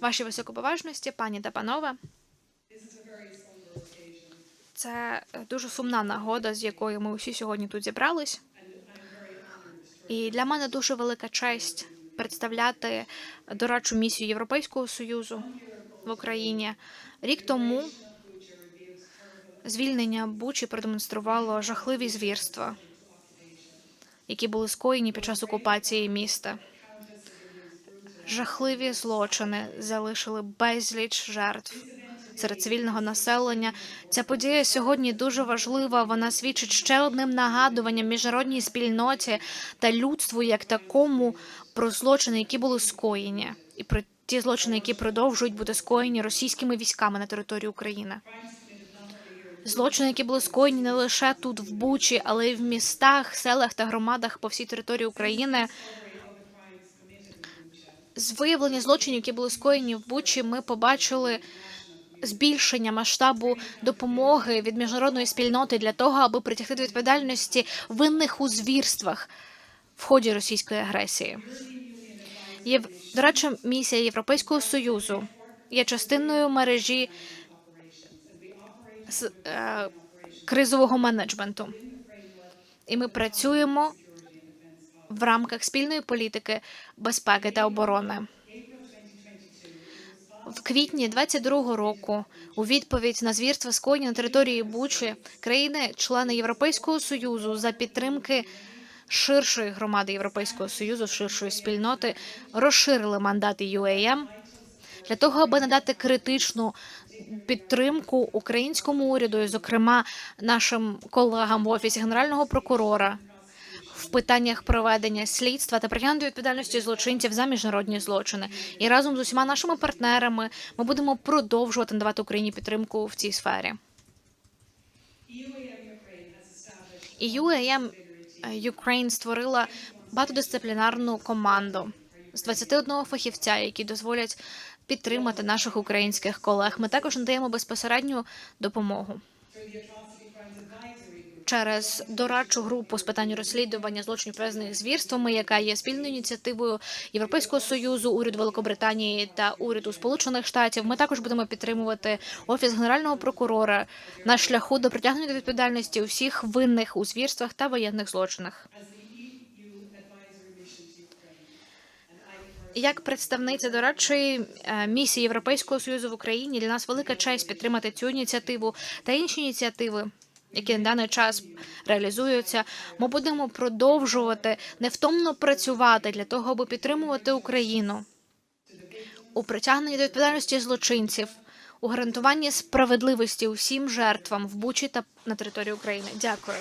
Ваші високоповажності, пані та панове. Це е, дуже сумна нагода, з якою ми усі сьогодні тут зібрались. І для мене дуже велика честь представляти дорадчу місію Європейського союзу в Україні. Рік тому звільнення Бучі продемонструвало жахливі звірства, які були скоєні під час окупації міста. Жахливі злочини залишили безліч жертв серед цивільного населення. Ця подія сьогодні дуже важлива. Вона свідчить ще одним нагадуванням міжнародній спільноті та людству як такому про злочини, які були скоєні, і про ті злочини, які продовжують бути скоєні російськими військами на території України. Злочини, які були скоєні не лише тут, в Бучі, але й в містах, селах та громадах по всій території України. З виявлення злочинів, які були скоєні в Бучі, ми побачили збільшення масштабу допомоги від міжнародної спільноти для того, аби притягти до відповідальності винних у звірствах в ході російської агресії. Єв... Дорадча місія Європейського союзу є частиною мережі з е, кризового менеджменту, і ми працюємо в рамках спільної політики безпеки та оборони. В квітні 22-го року, у відповідь на звірства скоєні на території Бучі, країни-члени Європейського союзу за підтримки ширшої громади Європейського союзу, ширшої спільноти, розширили мандати UAM для того, аби надати критичну підтримку українському уряду, і, зокрема нашим колегам в офісі генерального прокурора в питаннях проведення слідства та притягнення відповідальності злочинців за міжнародні злочини. І разом з усіма нашими партнерами ми будемо продовжувати надавати Україні підтримку в цій сфері. І UAM Ukraine створила багатодисциплінарну команду з 21 фахівця, які дозволять підтримати наших українських колег. Ми також надаємо безпосередню допомогу через дорадчу групу з питань розслідування злочинів пов'язаних звірствами, яка є спільною ініціативою Європейського союзу, уряду Великобританії та уряду Сполучених Штатів. Ми також будемо підтримувати офіс генерального прокурора на шляху до притягнення до відповідальності усіх винних у звірствах та воєнних злочинах. Як представниця дорадчої е, місії Європейського союзу в Україні для нас велика честь підтримати цю ініціативу та інші ініціативи, які на даний час реалізуються. Ми будемо продовжувати невтомно працювати для того, аби підтримувати Україну у притягненні до відповідальності злочинців, у гарантуванні справедливості усім жертвам в Бучі та на території України. Дякую.